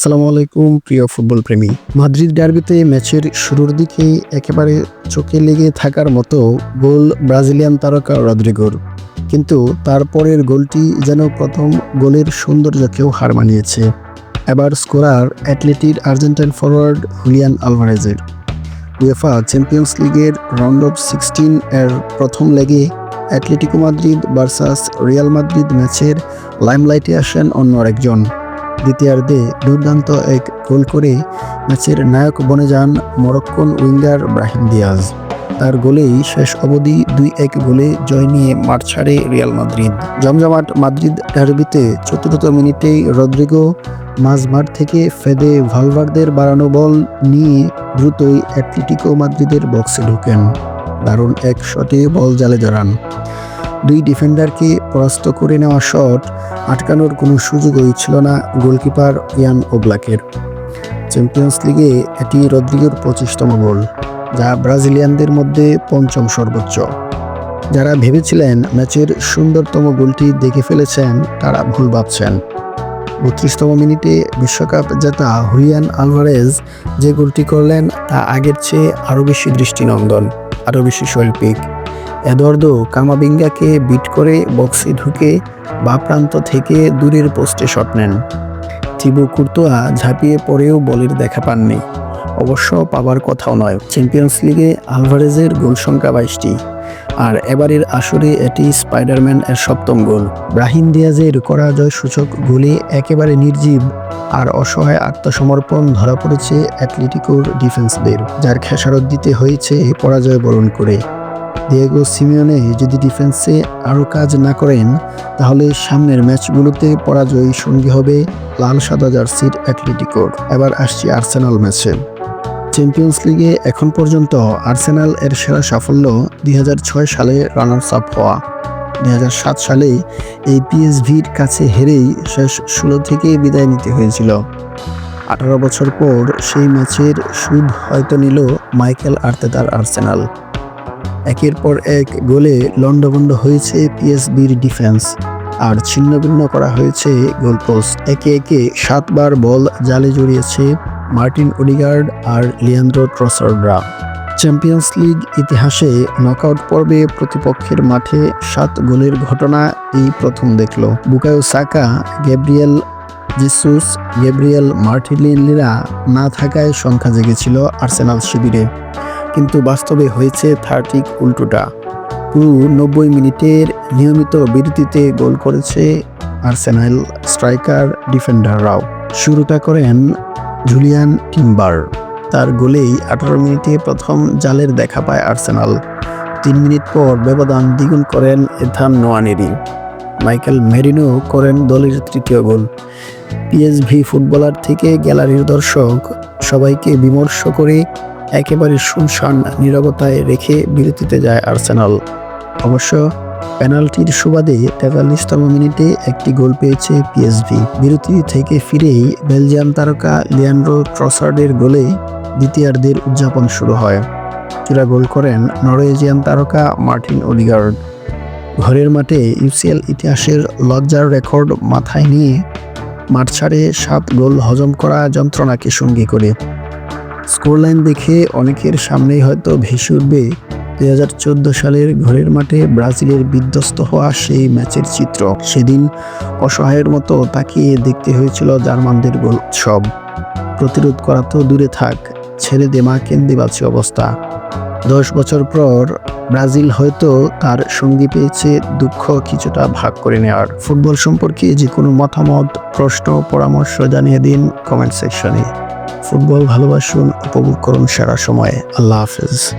আসসালামু আলাইকুম, প্রিয় ফুটবল প্রেমী মাদ্রিদ ডার্বিতে ম্যাচের শুরুর দিকে একেবারে চোখে লেগে থাকার মতো গোল ব্রাজিলিয়ান তারকা রদ্রিগোর। কিন্তু তারপরের গোলটি যেন প্রথম গোলের সৌন্দর্যকেও হার মানিয়েছে। এবার স্কোরার অ্যাথলেটির আর্জেন্টাইন ফরওয়ার্ড হুলিয়ান আলভারেজের। উয়েফা চ্যাম্পিয়ন্স লিগের রাউন্ড অফ সিক্সটিন এর প্রথম লেগে Atletico Madrid versus Real Madrid ম্যাচের লাইমলাইটে আসেন অন্য আরেকজন। দ্বিতীয়ার্ধে দুর্দান্ত এক গোল করে ম্যাচের নায়ক বনে যান মরক্কন উইঙ্গার ব্রাহিম দিয়াজ। তার গোলেই শেষ অবধি দুই এক গোলে জয় নিয়ে মাঠ ছাড়ে রিয়াল মাদ্রিদ। জমজমাট মাদ্রিদ ডার্বিতে চতুর্থ মিনিটেই রদ্রিগো মাঝমাঠ থেকে ফেদে ভালভার্দের বাড়ানো বল নিয়ে দ্রুতই অ্যাটলেটিকো মাদ্রিদের বক্সে ঢোকেন। দারুণ এক শটে বল জালে জড়ান। দুই ডিফেন্ডারকে পরাস্ত করে নেওয়া শট আটকানোর কোনো সুযোগই ছিল না গোলকিপার ইয়ান ওব্লাকের। চ্যাম্পিয়ন্স লিগে এটি রদ্রিগোর পঁচিশতম গোল, যা ব্রাজিলিয়ানদের মধ্যে পঞ্চম সর্বোচ্চ। যারা ভেবেছিলেন ম্যাচের সুন্দরতম গোলটি দেখে ফেলেছেন, তারা ভুল ভাবছেন। বত্রিশতম মিনিটে বিশ্বকাপ জেতা হুইয়ান আলভারেজ যে গোলটি করলেন, তা আগের চেয়ে আরও বেশি দৃষ্টিনন্দন, আরও বেশি শৈল্পিক। এদর্দো কামাবিঙ্গাকে বিট করে বক্সে ঢুকে বা প্রান্ত থেকে দূরের পোস্টে শট নেন। থিবু কুর্তোয়া ঝাঁপিয়ে পড়েও বলের দেখা পাননি। অবশ্য পাবার কথাও নয়। চ্যাম্পিয়ন্স লিগে আলভারেজের গোল সংখ্যা বাইশটি। আর এবারের আসরে এটি স্পাইডারম্যান এর সপ্তম গোল। ব্রাহিম দিয়াজের করা জয় সূচক গোলে একেবারে নির্জীব আর অসহায় আত্মসমর্পণ ধরা পড়েছে অ্যাটলেটিকোর ডিফেন্সদের, যার খেসারত দিতে হয়েছে পরাজয় বরণ করে। দিয়েগো সিমিওনে যদি ডিফেন্সে আরও কাজ না করেন, তাহলে সামনের ম্যাচগুলোতে পরাজয়ী সঙ্গী হবে লাল সাদা জার্সির অ্যাটলেটিকোর এবার আসছি আর্সেনাল ম্যাচে। চ্যাম্পিয়ন্স লিগে এখন পর্যন্ত আর্সেনাল এর সেরা সাফল্য দুই হাজার ছয় সালে রানার্স আপ হওয়া। দুই সাত সালে এই পিএসভির কাছে হেরেই শেষ ষোলো থেকে বিদায় নিতে হয়েছিল। আঠারো বছর পর সেই ম্যাচের সুদ হয়তো নিল মাইকেল আর্তেতার আর্সেনাল। একের পর এক গোলে লন্ডভন্ড হয়েছে পিএসবির ডিফেন্স। আর ছিন্নভিন্ন করা হয়েছে গোলপোস্ট। একে একে সাতবার বল জালে জড়িয়েছে মার্টিন ওডিগার্ড আর লিয়ান্দ্রো ট্রসারডরা। চ্যাম্পিয়ন্স লিগ ইতিহাসে নকআউট পর্বে প্রতিপক্ষের মাঠে সাত গোলের ঘটনা এই প্রথম দেখল। Bukayo Saka, Gabriel Jesus, Gabriel মার্টিলিনলিরা না থাকায় সংখ্যা জেগেছিল আর্সেনাল শিবিরে। কিন্তু বাস্তবে হয়েছে থার্টিক উল্টোটা। পুরো নব্বই মিনিটের নিয়মিত বিরতিতে গোল করেছে আর্সেনাল স্ট্রাইকার ডিফেন্ডাররাও শুরুটা করেন জুলিয়ান টিম্বার। তার গোলেই আঠারো মিনিটে প্রথম জালের দেখা পায় আর্সেনাল। তিন মিনিট পর ব্যবধান দ্বিগুণ করেন এথান নোয়ানেরি। মাইকেল মেরিনো করেন দলের তৃতীয় গোল। পিএসভি ফুটবলার থেকে গ্যালারির দর্শক সবাইকে বিমর্ষ করে একেবারে শুনশান নীরবতায় রেখে বিরতিতে যায় আর্সেনাল। অবশ্য পেনাল্টির সুবাদে তেতাল্লিশতম মিনিটে একটি গোল পেয়েছে পিএসভি। বিরতি থেকে ফিরেই বেলজিয়াম তারকা লিয়ান্ড্রো ট্রসার্ডের গোলে দ্বিতীয়ার্ধের উদযাপন শুরু হয়। চূড়া গোল করেন নরওয়েজিয়ান তারকা মার্টিন ওডিগার্ড ঘরের মাঠে ইউসিএল ইতিহাসের লজ্জার রেকর্ড মাথায় নিয়ে মাঠ ছাড়ে সাত গোল হজম করা যন্ত্রণাকে সঙ্গী করে। স্কোরলাইন দেখে অনেকের সামনেই হয়তো ভেসে উঠবে দুই হাজার চোদ্দ সালের ঘরের মাঠে ব্রাজিলের বিধ্বস্ত হওয়া সেই ম্যাচের চিত্র। সেদিন অসহায়ের মতো তাকিয়ে দেখতে হয়েছিল জার্মানদের গোল উৎসব। প্রতিরোধ করা তো দূরে থাক, ছেড়ে দেমা কেন্দ্রিবাচী অবস্থা। দশ বছর পর ব্রাজিল হয়তো তার সঙ্গী পেয়েছে দুঃখ কিছুটা ভাগ করে নেওয়ার। ফুটবল সম্পর্কে যে কোনো মতামত, প্রশ্ন, পরামর্শ জানিয়ে দিন কমেন্ট সেকশনে। ফুটবল ভালোবাসুন উপভোগ করুন সারা সময়। আল্লাহ হাফেজ।